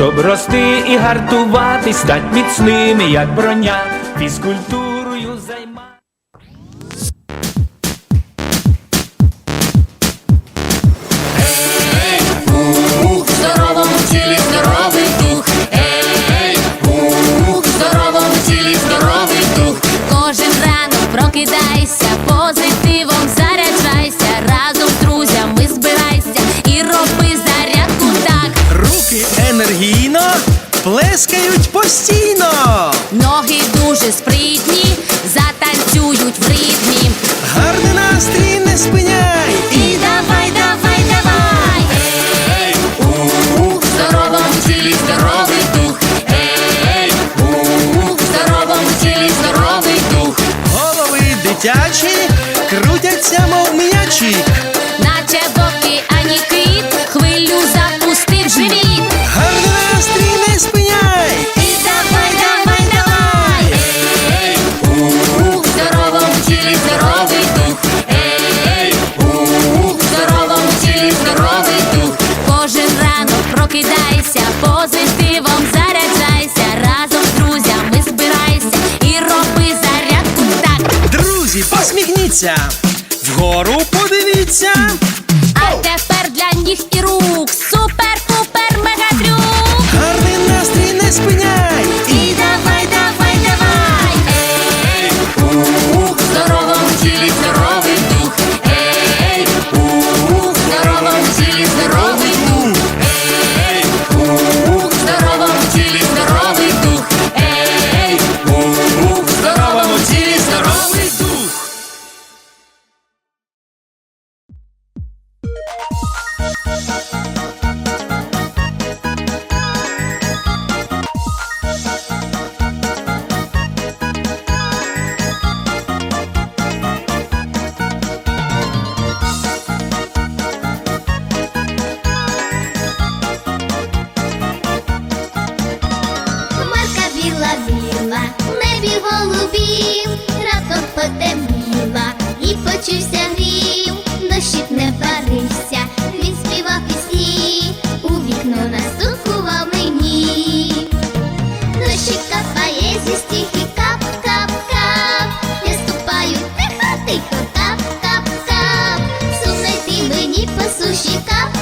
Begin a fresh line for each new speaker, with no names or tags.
щоб рости і гартуватись, стать міцними, як броня,
фізкультура. плескають постійно.
Ноги дуже спритні, затанцюють в ритмі.
Гарний настрій не спиняй.
І давай, давай, давай.
Ей, у здоровому тілі здоровий дух. Ей, у-у, здоровому тілі здоровий дух.
Голови дитячі крутяться, мов м'ячі. подивіться, вгору подивіться.
Thank you. і
по.